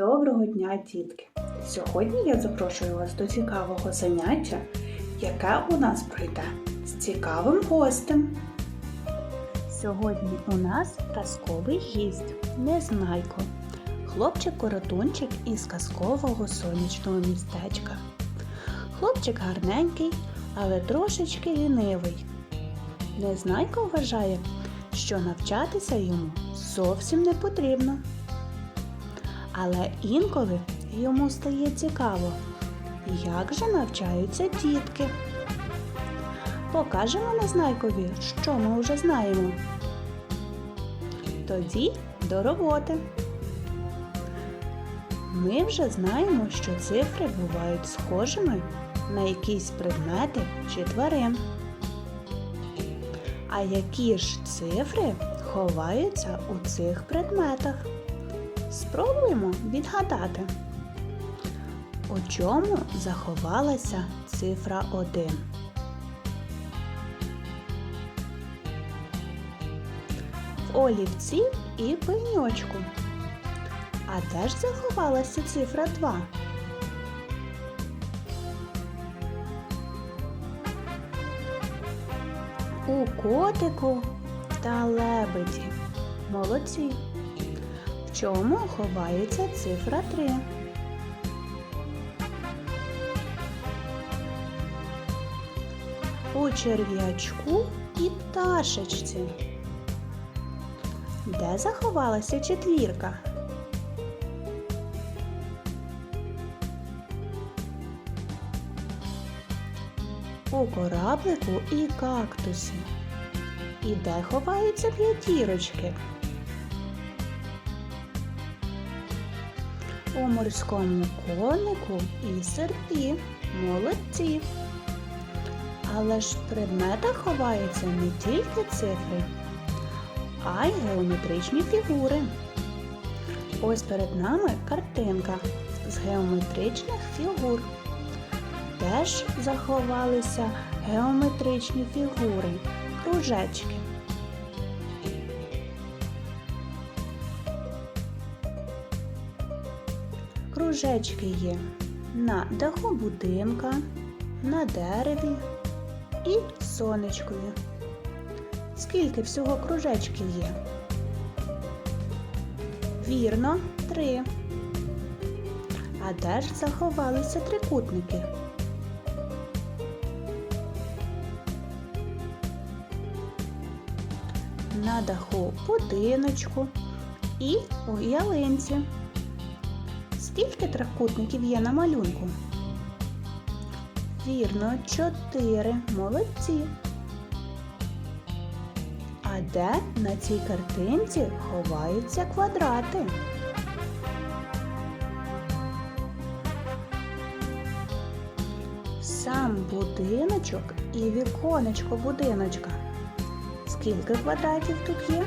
Доброго дня, дітки! Сьогодні я запрошую вас до цікавого заняття, яке у нас пройде з цікавим гостем. Сьогодні у нас казковий гість Незнайко, хлопчик-коротунчик із казкового сонячного містечка. Хлопчик гарненький, але трошечки лінивий. Незнайко вважає, що навчатися йому зовсім не потрібно. Але інколи йому стає цікаво, як же навчаються дітки. Покажемо Незнайкові, що ми вже знаємо. Тоді до роботи. Ми вже знаємо, що цифри бувають схожими на якісь предмети чи тварин. А які ж цифри ховаються у цих предметах? Спробуємо відгадати. У чому заховалася цифра 1? В олівці і пеньочку. А де ж заховалася цифра 2? У котику та лебеді. Молодці. В чому ховається цифра 3? У черв'ячку і пташечці. Де заховалася четвірка? У кораблику і кактусі. І де ховаються п'ятірочки? У морському конику і серпі. Молодці. Але ж в предметах ховаються не тільки цифри, а й геометричні фігури. Ось перед нами картинка з геометричних фігур. Теж заховалися геометричні фігури, кружечки. Кружечки є на даху будинка, на дереві і сонечкові. Скільки всього кружечків є? Вірно, три. А де ж заховалися трикутники? На даху будиночку і у ялинці. Скільки трикутників є на малюнку? Вірно, чотири. Молодці. А де на цій картинці ховаються квадрати? Сам будиночок і віконечко будиночка. Скільки квадратів тут є?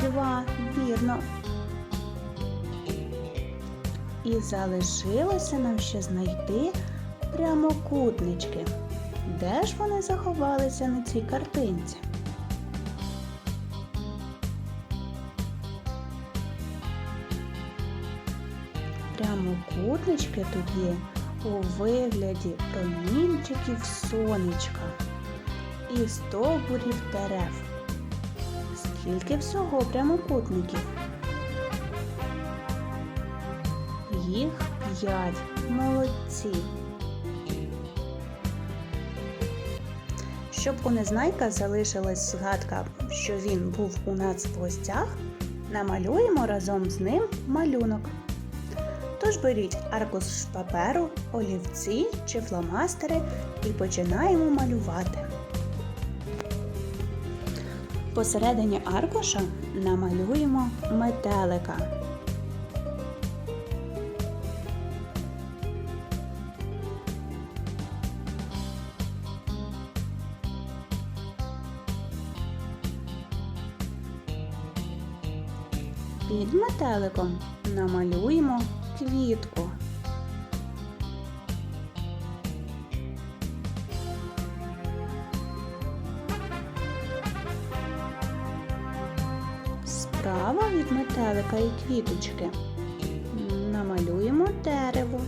Два. Вірно. І залишилося нам ще знайти прямокутнички. Де ж вони заховалися на цій картинці? Прямокутнички тут є у вигляді промінчиків сонечка і стовбурів дерев. Скільки всього прямокутників? Їх п'ять. Молодці. Щоб у Незнайка залишилась згадка, що він був у нас в гостях, намалюємо разом з ним малюнок. Тож беріть аркуш паперу, олівці чи фломастери і починаємо малювати. Посередині аркуша намалюємо метелика. Під метеликом намалюємо квітку. Справа від метелика і квіточки. Намалюємо дерево.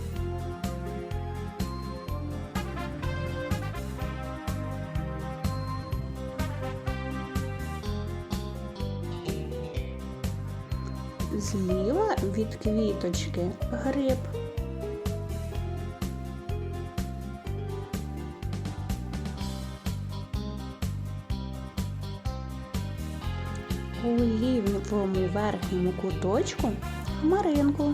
Зліва від квіточки гриб. У лівому верхньому куточку хмаринку.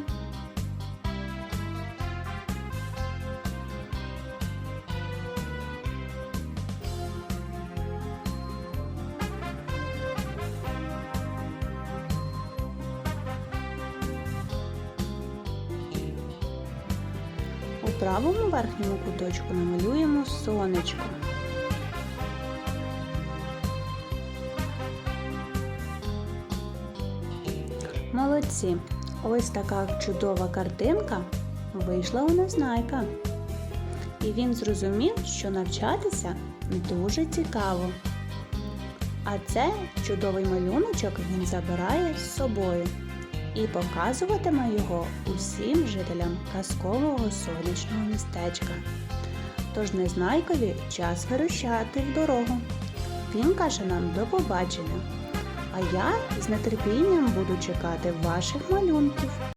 Правому верхньому куточку намалюємо сонечко. Молодці! Ось така чудова картинка вийшла у Незнайка. І він зрозумів, що навчатися дуже цікаво. А цей чудовий малюночок він забирає з собою і показуватиме його усім жителям казкового сонячного містечка. Тож Незнайкові час вирушати в дорогу. Він каже нам до побачення. А я з нетерпінням буду чекати ваших малюнків.